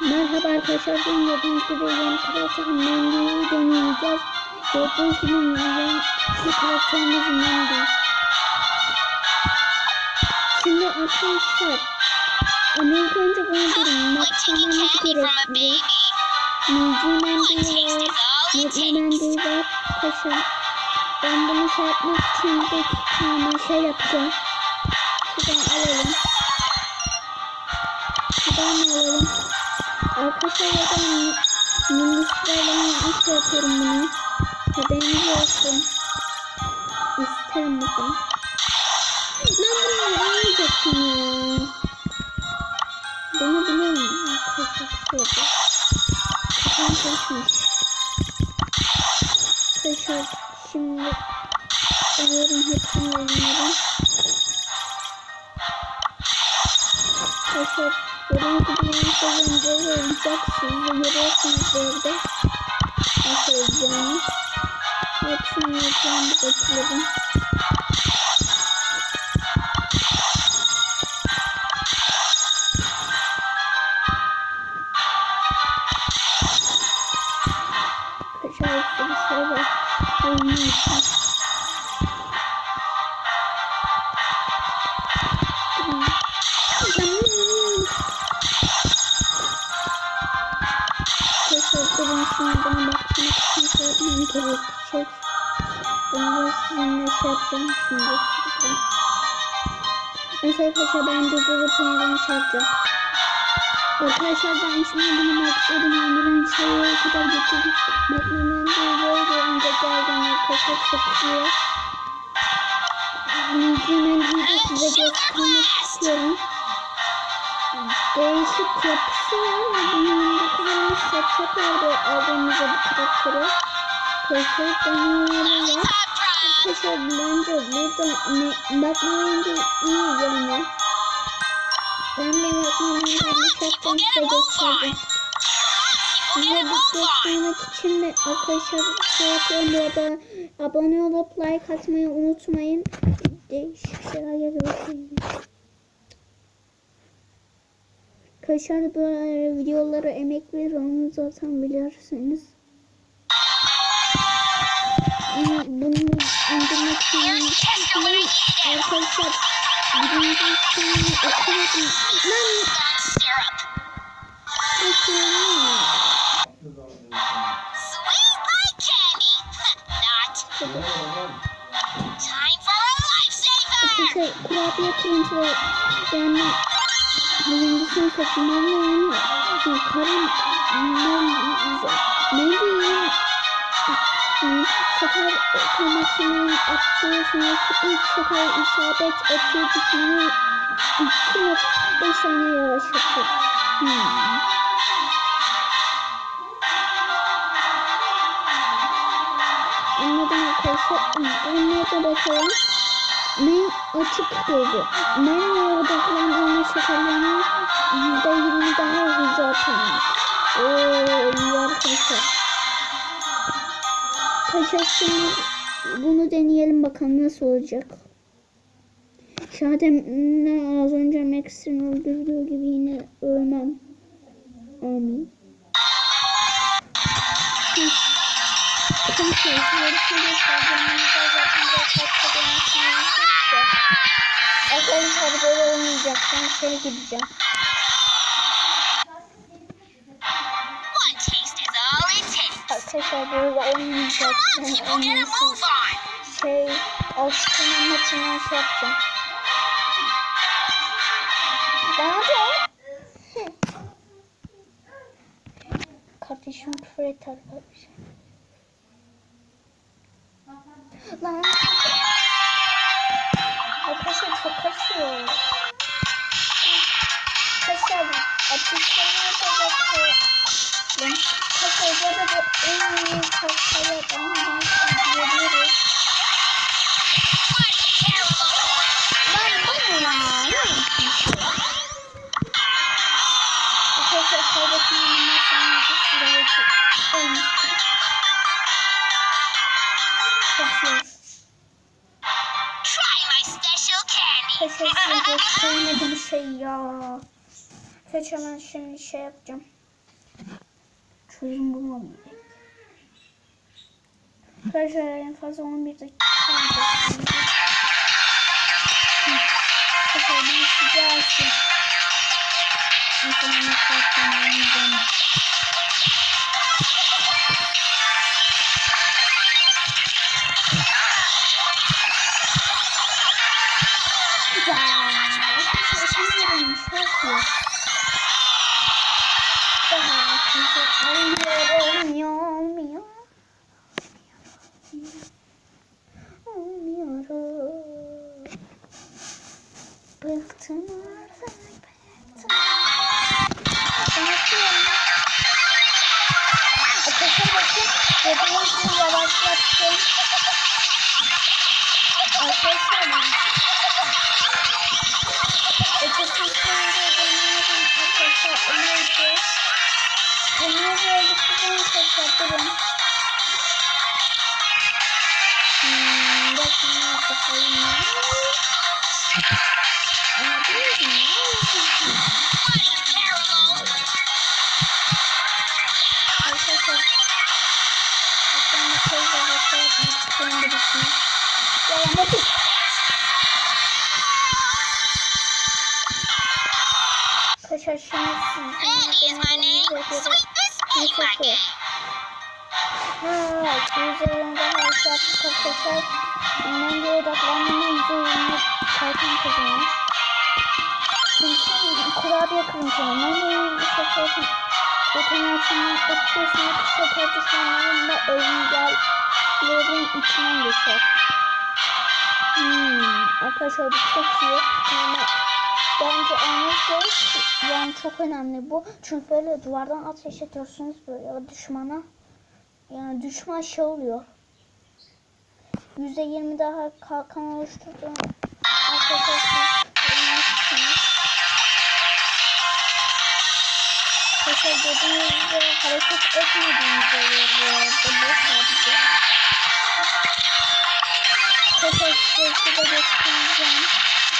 Merhaba arkadaşlar. Bugün gördüğünüz gibi yeni karakter Mendy'yi deneyeceğiz. Gördüğünüz gibi yeni karakterimiz Mendy. Şimdi arkadaşlar Amerika önce bunu durun. Maxlamamız gerekiyor. Muci Mendy var. Mutlu Mendy var. Paşa. Ben bunu şey yapmak için bir tane şey yapacağım. Şuradan alalım. Şuradan alalım. Arkadaşlar ben milislerle ilk yapıyorum bunu. Haberiniz olsun. İsterim bakın. Lan bunu almayacaksın ya. Bunu biliyorum. Arkadaşlar şurada. Kafam karışmış. Arkadaşlar şimdi alıyorum hepsini oynuyorum. Arkadaşlar Gördüğünüz gibi Instagram'da olacak. Siz de görüyorsunuz orada. Nasıl olacağını. Hepsini yapacağım bekledim. Şimdi. Mesela arkadaşlar ben durdurup yeniden şey yapacağım. Arkadaşlar ben şimdi bunu maksadım ömrüm şeye kadar getirdim. Beklemeyen de böyle önce geldim arkadaşlar çok iyi. Müziğimin de size göstermek istiyorum değişik yapısı var ve bunun yanında kullanılmış saçak vardı aldığımızda bu karakteri. Keşfet deneyimleri var. Arkadaşlar bence burada da iyi yani. Ben de bakmayın da şaptan size göstermek için de arkadaşlar şey bu arada abone olup like atmayı unutmayın. Değişik şeyler şimdi. Arkadaşlar böyle videolara emek verir onu zaten bilirsiniz. bunu indirmek için arkadaşlar birinci şeyini okumadım. Ben Şey, kurabiye turuncu ve yani birincisini kaçırmalıyım. Karım ben sefer otomatikman attığı sınıf ilk sefer isabet ettiği düşünüyor 2.5 saniye yavaşlatır. Hmm. Anladım arkadaşlar. Onlara da bakalım. Men açık gözü. Odaklandırma şekerlerine yüzde yirmi daha hızlı atılmış. Ooo iyi arkadaşlar. Şimdi bunu deneyelim bakalım nasıl olacak. Ne az önce Max'in öldürdüğü gibi yine ölmem. Amin. Zaten de Arkadaşlar böyle olmayacak. Ben şöyle gideceğim. Arkadaşlar böyle move on. Şey, alışkanlığım maçından şey yapacağım. Bana da. Kardeşim küfür et arkadaşlar. Ederim. Sevmedim şey ya. Seç hemen şimdi şey yapacağım. Çözüm bulmam gerek. Arkadaşlar en fazla 11 dakika. Arkadaşlar ben size açtım. İnsanın zaten oynayacağım. Bıktım artık, That is my name. Sweep this paint market. Evet, üzerinde her şey yaptık arkadaşlar. Bir çarpım kazanmış. Çünkü kurabiye kırmışım. Ben de bir sefer otomatikman ötüyorsun yoksa tartışmalarında engellerin içinden geçer. Hmm, arkadaşlar bu çok iyi. Yani bence gerek. Yani çok önemli bu. Çünkü böyle duvardan ateş ediyorsunuz böyle düşmana. Yani düşman şey oluyor. %20 daha kalkan oluşturdu. Arkadaşlar. Arkadaşlar gördüğünüz gibi hareket etmediğiniz oluyor bu arada bu sadece. Size göstereceğim.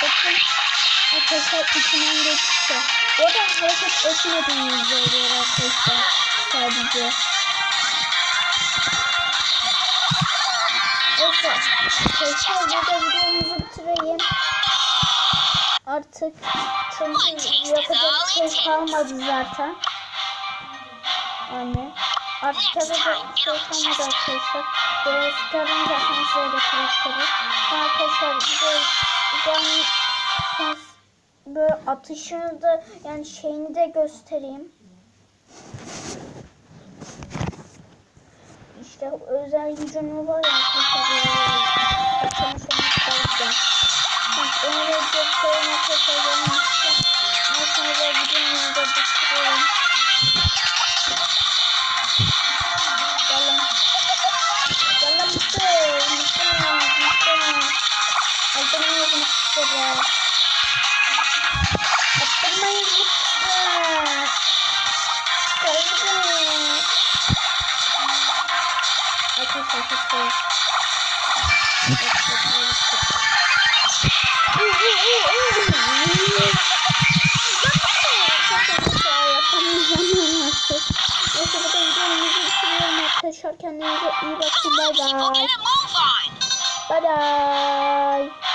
Bakın arkadaşlar içinden geçti. O da hareket etmediğiniz oluyor arkadaşlar sadece. Evet. Arkadaşlar burada videomuzu bitireyim. Artık çünkü yapacak şey kalmadı zaten. Yani artık yapacak şey kalmadı arkadaşlar. Böyle çıkarım zaten de karakteri. Arkadaşlar böyle yani böyle atışını da yani şeyini de göstereyim. İşte özel gücünü var ya arkadaşlar. Onu. Kendinize iyi bakın. Bay People bay. get